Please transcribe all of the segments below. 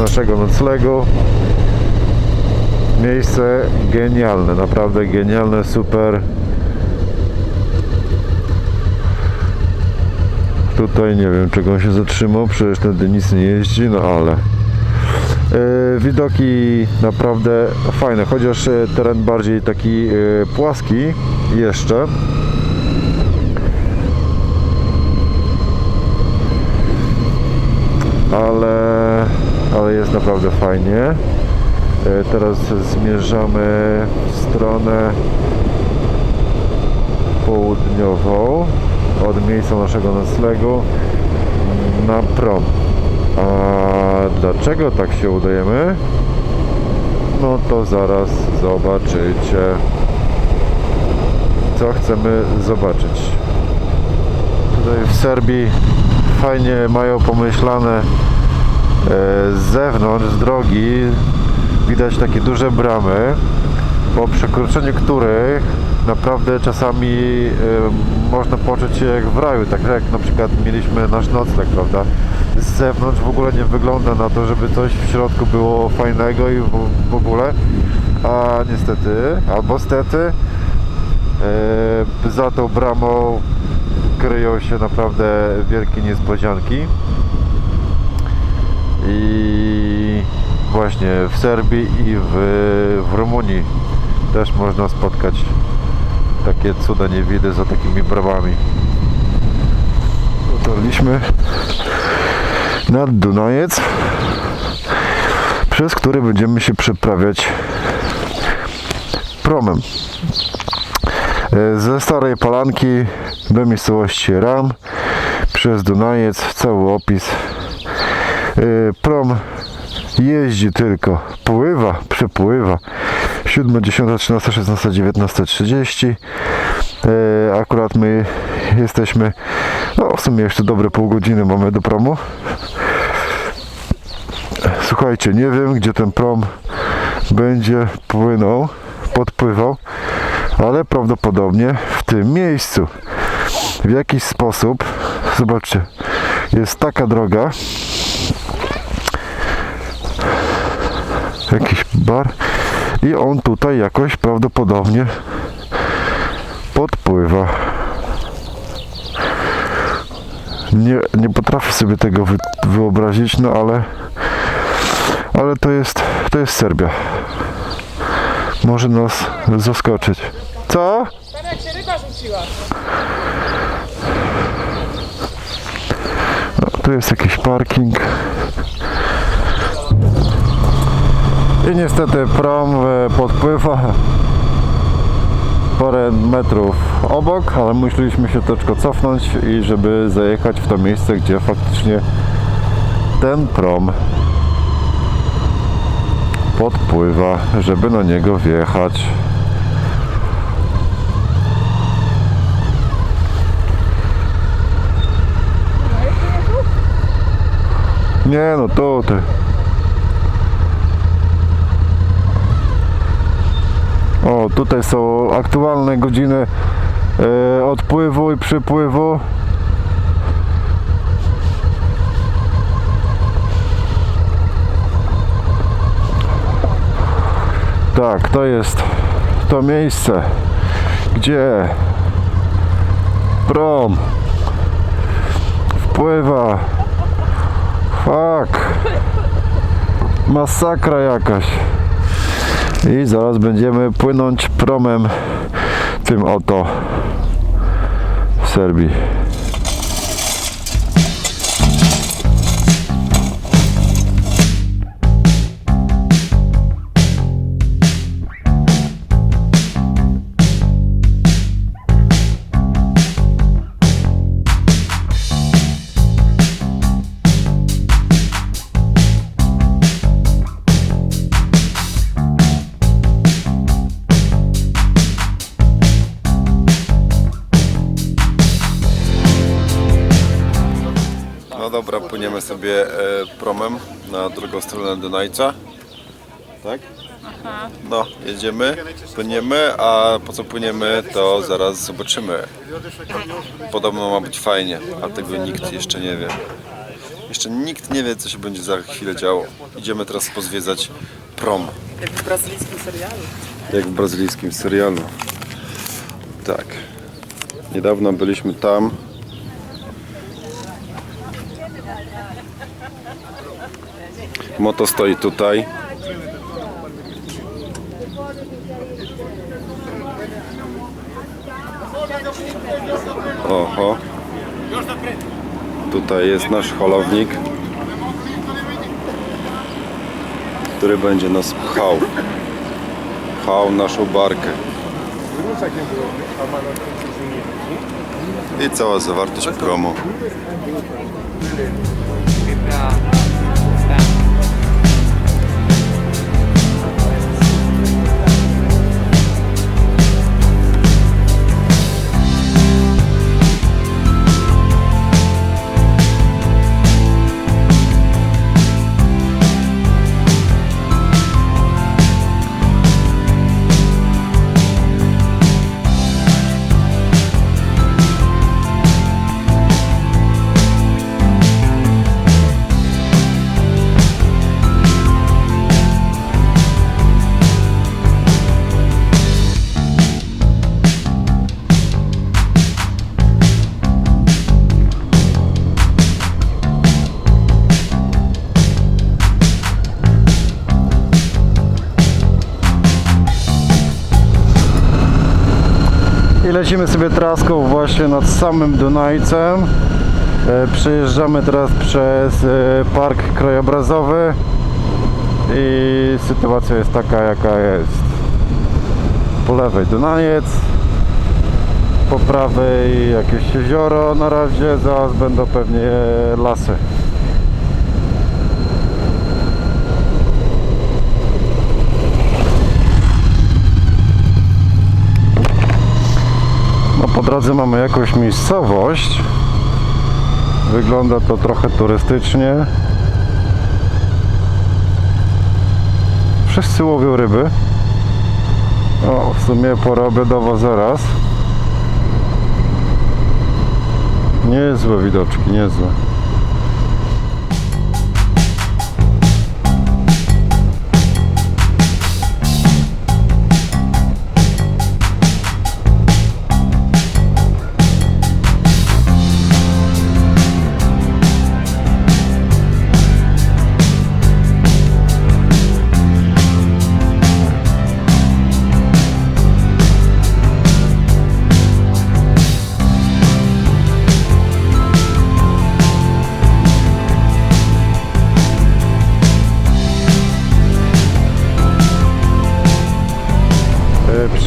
Naszego noclegu. Miejsce genialne, naprawdę genialne, super. Tutaj nie wiem czego on się zatrzymał, przecież tędy nic nie jeździ, no ale e, widoki naprawdę fajne, chociaż e, teren bardziej taki e, płaski jeszcze. ale, ale jest naprawdę fajnie. Teraz zmierzamy w stronę południową od miejsca naszego noclegu na prom. A dlaczego tak się udajemy? No to zaraz zobaczycie. Co chcemy zobaczyć. Tutaj w Serbii fajnie mają pomyślane e, z zewnątrz, z drogi widać takie duże bramy, po przekroczeniu których naprawdę czasami e, można poczuć się jak w raju, tak jak na przykład mieliśmy nasz nocleg, prawda? Z zewnątrz w ogóle nie wygląda na to, żeby coś w środku było fajnego i w, w ogóle, a niestety, albo stety, e, za tą bramą kryją się naprawdę wielkie niespodzianki. I właśnie w Serbii i w, w Rumunii też można spotkać takie cuda niewidy za takimi bramami. Dotarliśmy nad Dunajec, przez który będziemy się przeprawiać promem. E, Ze Starej Palanki do miejscowości Ram przez Dunajec, cały opis. E, Prom jeździ tylko, pływa, przepływa. 7, 10, 13, 16, 19, 30. E, Akurat my jesteśmy, no w sumie jeszcze dobre pół godziny mamy do promu. Słuchajcie, nie wiem gdzie ten prom będzie płynął, podpływał, ale prawdopodobnie w tym miejscu. W jakiś sposób, zobaczcie, jest taka droga, jakiś bar i on tutaj jakoś prawdopodobnie podpływa. Nie, nie potrafię sobie tego wy, wyobrazić, no ale ale to jest to jest Serbia. Może nas zaskoczyć. Co? Jak się ryba rzuciła. Tu jest jakiś parking. I niestety prom podpływa parę metrów obok, ale musieliśmy się troszkę cofnąć i żeby zajechać w to miejsce, gdzie faktycznie ten prom podpływa, żeby na niego wjechać. Nie no, tutaj. O, tutaj są aktualne godziny e, odpływu i przypływu. Tak, to jest to miejsce, gdzie prom wpływa. Fuck. Masakra jakaś. I zaraz będziemy płynąć promem tym oto w Serbii. Jedziemy sobie e, promem na drugą stronę Dunajca. Tak? No, jedziemy, płyniemy, a po co płyniemy, to zaraz zobaczymy. Podobno ma być fajnie, a tego nikt jeszcze nie wie. Jeszcze nikt nie wie, co się będzie za chwilę działo. Idziemy teraz pozwiedzać prom. Jak w brazylijskim serialu. Jak w brazylijskim serialu. Tak. Niedawno byliśmy tam. Moto stoi tutaj. Oho. Tutaj jest nasz holownik, który będzie nas pchał. Pchał naszą barkę. I cała zawartość promu. I lecimy sobie traską właśnie nad samym Dunajcem. E, Przejeżdżamy teraz przez e, park krajobrazowy i sytuacja jest taka jaka jest. Po lewej Dunajec, po prawej jakieś jezioro na razie, zaraz będą pewnie lasy. Po drodze mamy jakąś miejscowość. Wygląda to trochę turystycznie. Wszyscy łowią ryby. O, w sumie pora obiadowa zaraz. Niezłe widoczki, niezłe.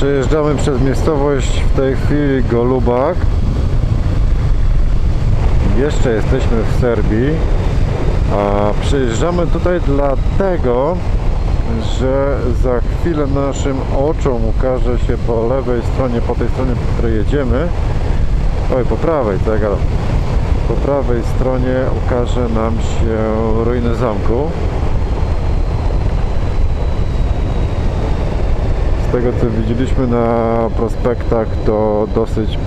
Przejeżdżamy przez miejscowość w tej chwili Golubak. Jeszcze jesteśmy w Serbii. A przyjeżdżamy tutaj dlatego, że za chwilę naszym oczom ukaże się po lewej stronie, po tej stronie, po której jedziemy. Oj, po prawej, tak, po prawej stronie ukaże nam się ruiny zamku. Tego co widzieliśmy na prospektach to dosyć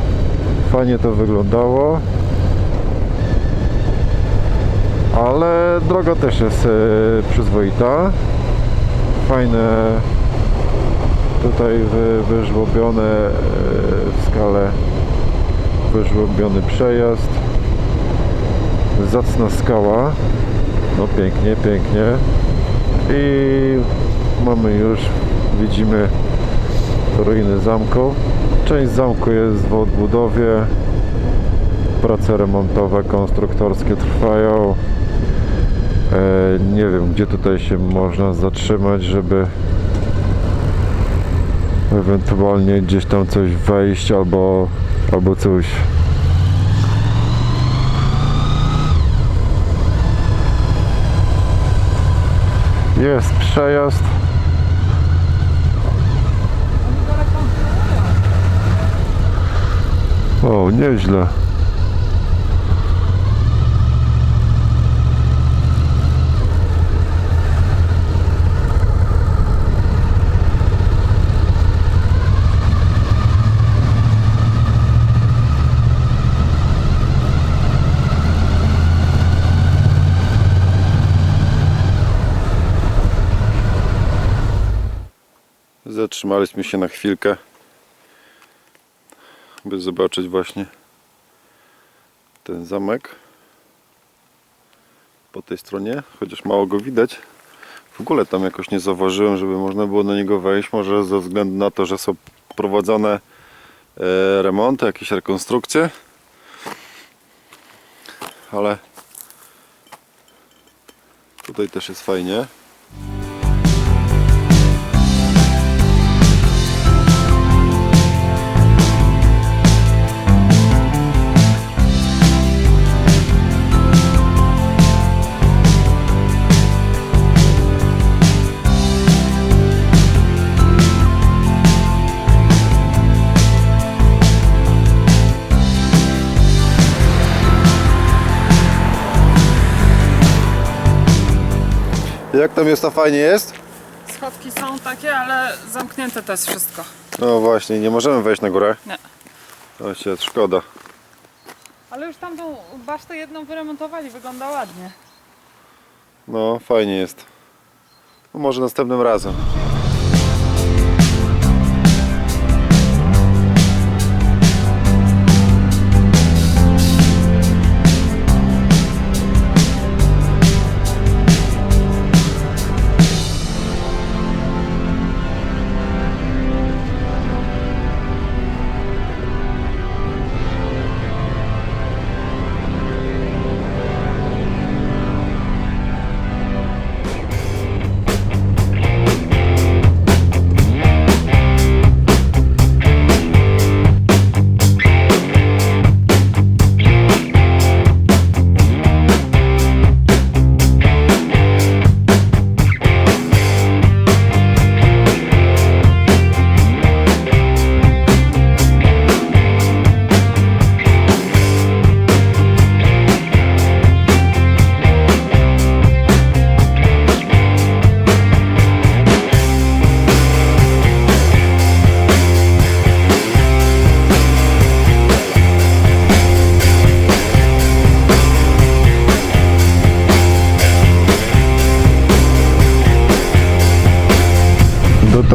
fajnie to wyglądało. Ale droga też jest e, przyzwoita. Fajne tutaj wy, wyżłobione e, w skale wyżłobiony przejazd. Zacna skała. No pięknie, pięknie. I mamy już, widzimy ruiny zamku. Część zamku jest w odbudowie. Prace remontowe, konstruktorskie trwają. E, nie wiem, gdzie tutaj się można zatrzymać, żeby ewentualnie gdzieś tam coś wejść albo, albo coś. Jest przejazd. O, nieźle. Zatrzymaliśmy się na chwilkę by zobaczyć właśnie ten zamek po tej stronie, chociaż mało go widać. W ogóle tam jakoś nie zauważyłem, żeby można było do niego wejść, może ze względu na to, że są prowadzone e, remonty, jakieś rekonstrukcje. Ale tutaj też jest fajnie. Jak tam jest, to fajnie jest? Schodki są takie, ale zamknięte to jest wszystko. No właśnie, nie możemy wejść na górę. Nie. Ojciec, szkoda. Ale już tamtą basztę jedną wyremontowali, wygląda ładnie. No, fajnie jest. No, może następnym razem.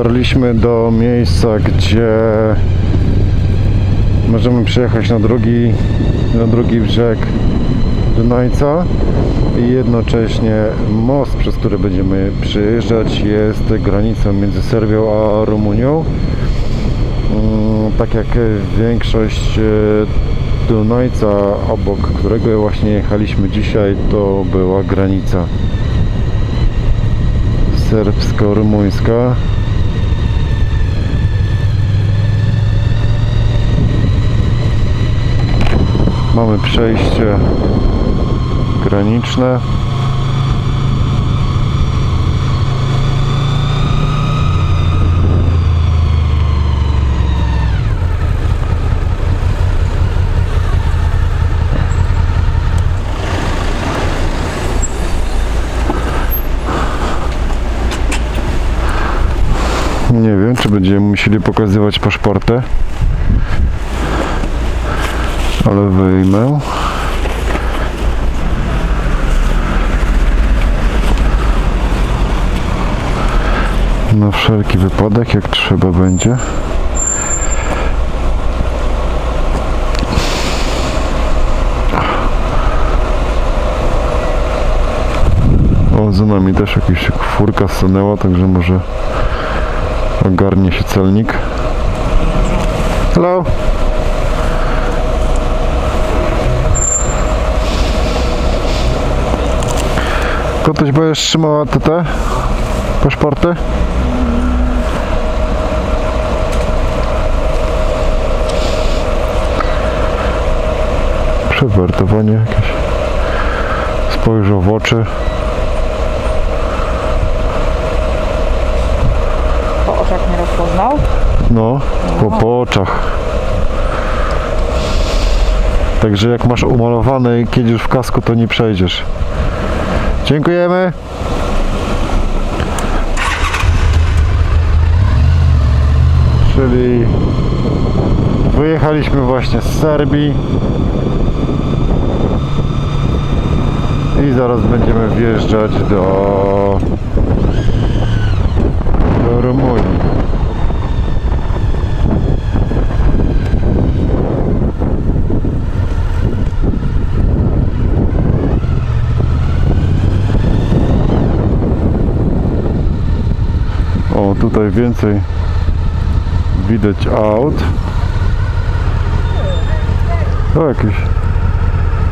Dotarliśmy do miejsca, gdzie możemy przejechać na drugi, na drugi brzeg Dunajca i jednocześnie most, przez który będziemy przejeżdżać jest granicą między Serbią a Rumunią. Mm, Tak jak większość e, Dunajca, obok którego właśnie jechaliśmy dzisiaj, to była granica serbsko-rumuńska. Mamy przejście graniczne. Nie wiem, czy będziemy musieli pokazywać paszportę. Ale wyjmę. Na wszelki wypadek, jak trzeba będzie. O, za nami też jakaś furka stanęła, także może ogarnie się celnik. Hello. Ktoś będziesz trzymała te, te paszporty? Przewertowanie jakieś. Spojrzał w oczy. Po oczach nie rozpoznał. No, po, po oczach. Także jak masz umalowane i kiedziesz w kasku, to nie przejdziesz. Dziękujemy. Czyli wyjechaliśmy właśnie z Serbii. I zaraz będziemy wjeżdżać do, do Rumunii. O, tutaj więcej widać aut. O, jakieś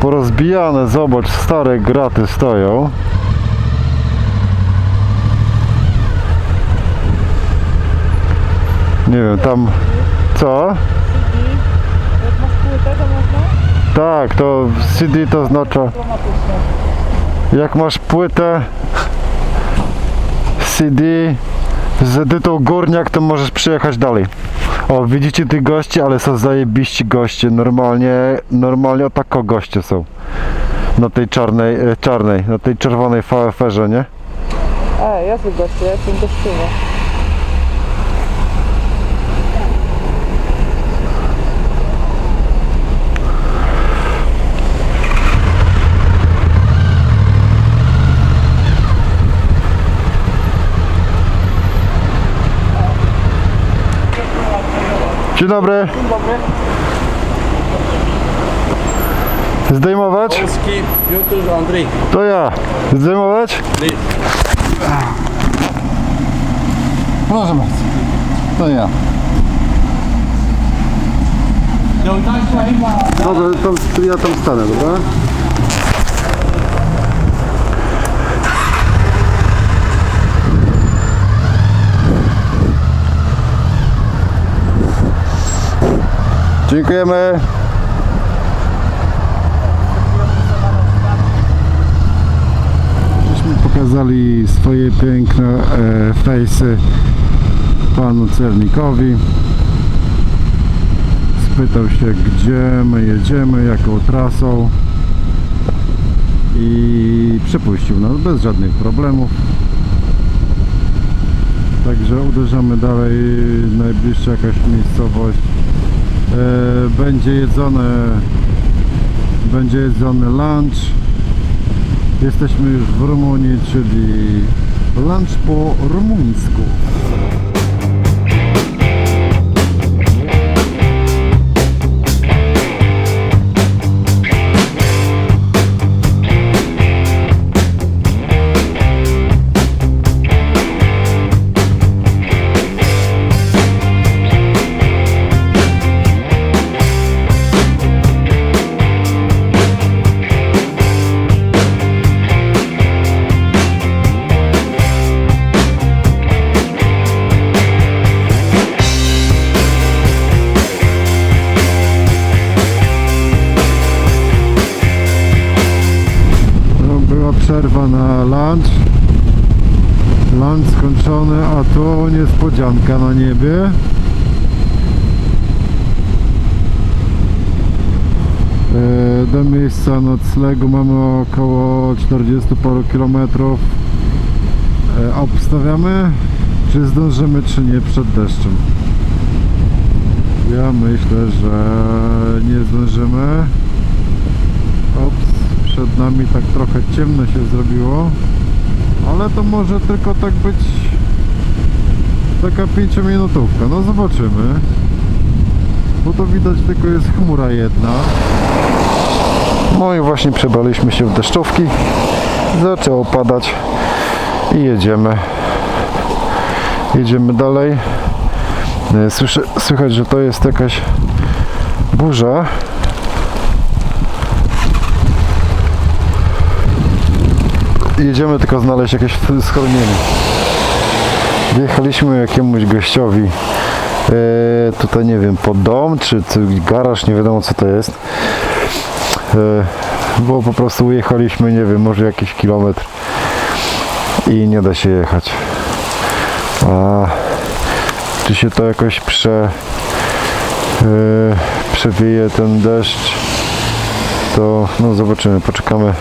porozbijane, zobacz, stare graty stoją. Nie wiem, tam... Co? To? Tak, to CD to oznacza... Jak masz płytę CD z edytą górniak, to możesz przyjechać dalej. O, widzicie tych gości, ale są zajebiści goście. Normalnie, normalnie o tako goście są. Na tej czarnej, e, czarnej, na tej czerwonej faferze, nie? Ja tu gościu, ja jestem gościowa. Dobry. Dzień dobry. Zdejmować? Polski Piotr Andrzej. To ja. Zdejmować? Proszę bardzo. To ja. Dobra, tam, ja tam stanę, dobra? Dziękujemy. Żeśmy pokazali swoje piękne e, fejsy panu celnikowi spytał się gdzie my jedziemy, jaką trasą. I przepuścił nas bez żadnych problemów. Także uderzamy dalej. Najbliższa jakaś miejscowość będzie jedzone będzie jedzony lunch. Jesteśmy już w Rumunii czyli lunch po rumuńsku przerwa na lunch. Lunch skończony, a tu niespodzianka na niebie. E, Do miejsca noclegu mamy około 40 paru kilometrów. E, Obstawiamy, czy zdążymy, czy nie przed deszczem. Ja myślę, że nie zdążymy. Ops, przed nami tak trochę ciemno się zrobiło, ale to może tylko tak być taka 5 minutówka, no zobaczymy. Bo to widać tylko jest chmura jedna. No i właśnie przebraliśmy się w deszczówki. Zaczęło padać i jedziemy. Jedziemy dalej. E, Słyszę, słychać, że to jest jakaś burza. Jedziemy tylko znaleźć jakieś schronienie. Wjechaliśmy jakiemuś gościowi e, tutaj nie wiem, pod dom, czy, czy garaż, nie wiadomo co to jest. E, bo po prostu ujechaliśmy, nie wiem, może jakiś kilometr i nie da się jechać. A czy się to jakoś prze, e, przewieje ten deszcz, to no zobaczymy, poczekamy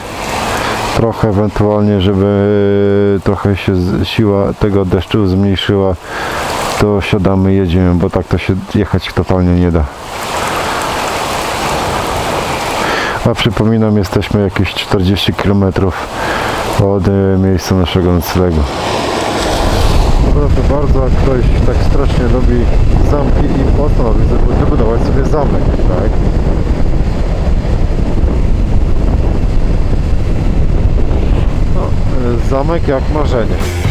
trochę ewentualnie, żeby trochę się siła tego deszczu zmniejszyła, to siadamy jedziemy, bo tak to się jechać totalnie nie da. A przypominam, jesteśmy jakieś 40 km od e, miejsca naszego noclegu. Proszę bardzo, ktoś tak strasznie lubi zamki i postanowił sobie wybudować sobie zamek, tak? No, e, zamek jak marzenie.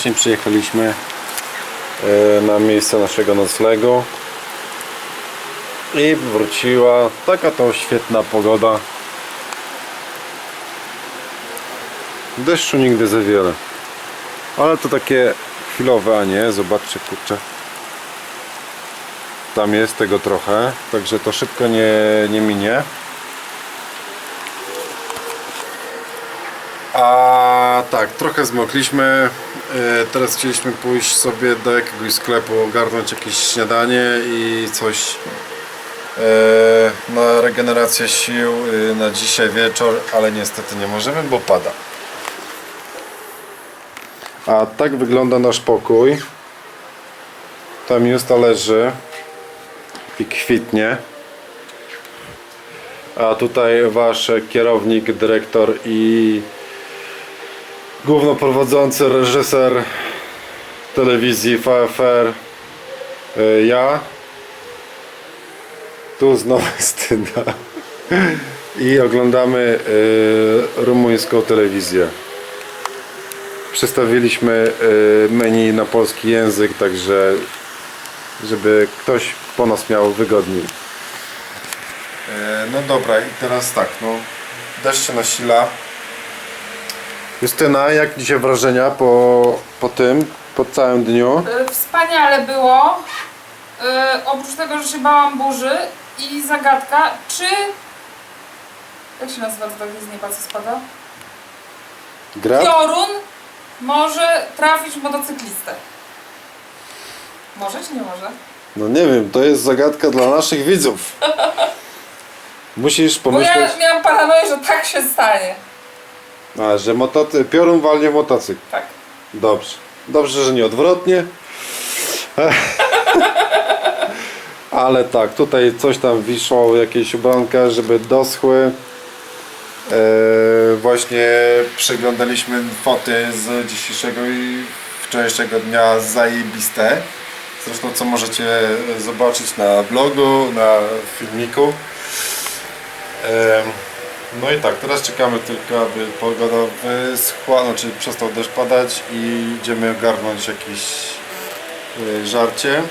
Właśnie przyjechaliśmy e, na miejsce naszego noclegu i wróciła taka to świetna pogoda. Deszczu nigdy za wiele. Ale to takie chwilowe, a nie? Zobaczcie, kurczę. Tam jest tego trochę, także to szybko nie, nie minie. A tak, trochę zmokliśmy. E, Teraz chcieliśmy pójść sobie do jakiegoś sklepu, ogarnąć jakieś śniadanie i coś e, na regenerację sił e, na dzisiaj wieczór, ale niestety nie możemy, bo pada. A tak wygląda nasz pokój. Tam Justa leży i kwitnie. A tutaj wasz kierownik, dyrektor i głównoprowadzący reżyser telewizji VFR y, ja. Tu znowu Styna i oglądamy y, rumuńską telewizję. Przestawiliśmy y, menu na polski język także żeby ktoś po nas miał wygodniej. No dobra i teraz tak no deszcz się nasila Justyna, jak dzisiaj wrażenia po, po tym, po całym dniu? Y, Wspaniale było. Y, Oprócz tego, że się bałam burzy i zagadka, czy... Jak się nazywa to z nieba, co spada? Gra? Piorun może trafić motocyklistę. Może czy nie może? No nie wiem, to jest zagadka dla naszych widzów. Musisz Bo ja pomyśleć, miałam paranoję, że tak się stanie. A, że motocy... piorun walnie w motocykl. Tak. Dobrze. Dobrze, że nie odwrotnie. Ale tak, tutaj coś tam wiszło, jakieś ubranka, żeby doschły. E, właśnie przeglądaliśmy foty z dzisiejszego i wczorajszego dnia zajebiste. Zresztą co możecie zobaczyć na blogu, na filmiku. Em, No i tak, teraz czekamy tylko, aby pogoda wyschła, znaczy przestał deszcz padać i idziemy ogarnąć jakieś y, żarcie.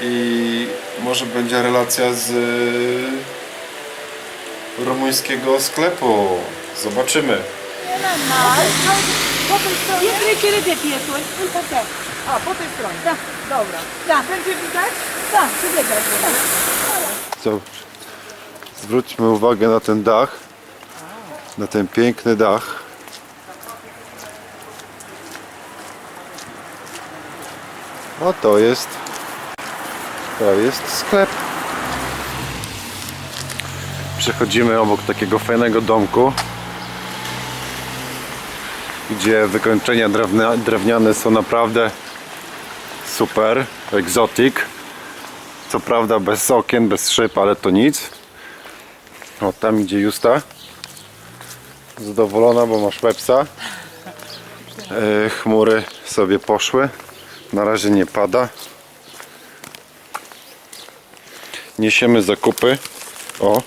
I może będzie relacja z y, rumuńskiego sklepu. Zobaczymy. Jest lepiej piekło. Tak, tak. A, po tej stronie. Tak, Dobra. tak. Będzie widać? Tak, widać? Tak. Co? Zwróćmy uwagę na ten dach. Na ten piękny dach. O to jest. To jest sklep. Przechodzimy obok takiego fajnego domku. Gdzie wykończenia drewniane są naprawdę super, egzotic. Co prawda bez okien, bez szyb, ale to nic. O, tam idzie Justa. Zadowolona, bo masz pepsa. E, chmury sobie poszły. Na razie nie pada. Niesiemy zakupy. O,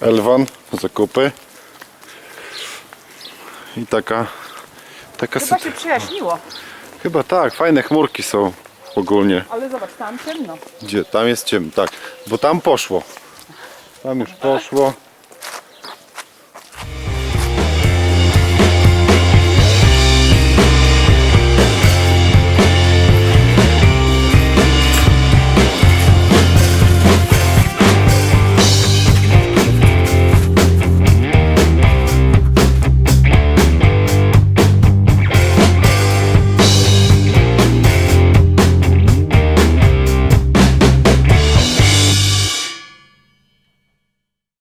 Elwan, zakupy. I taka, taka Chyba się przejaśniło. Chyba tak, fajne chmurki są ogólnie. Ale zobacz, tam ciemno. Gdzie? Tam jest ciemno, tak. Bo tam poszło. Tam już poszło.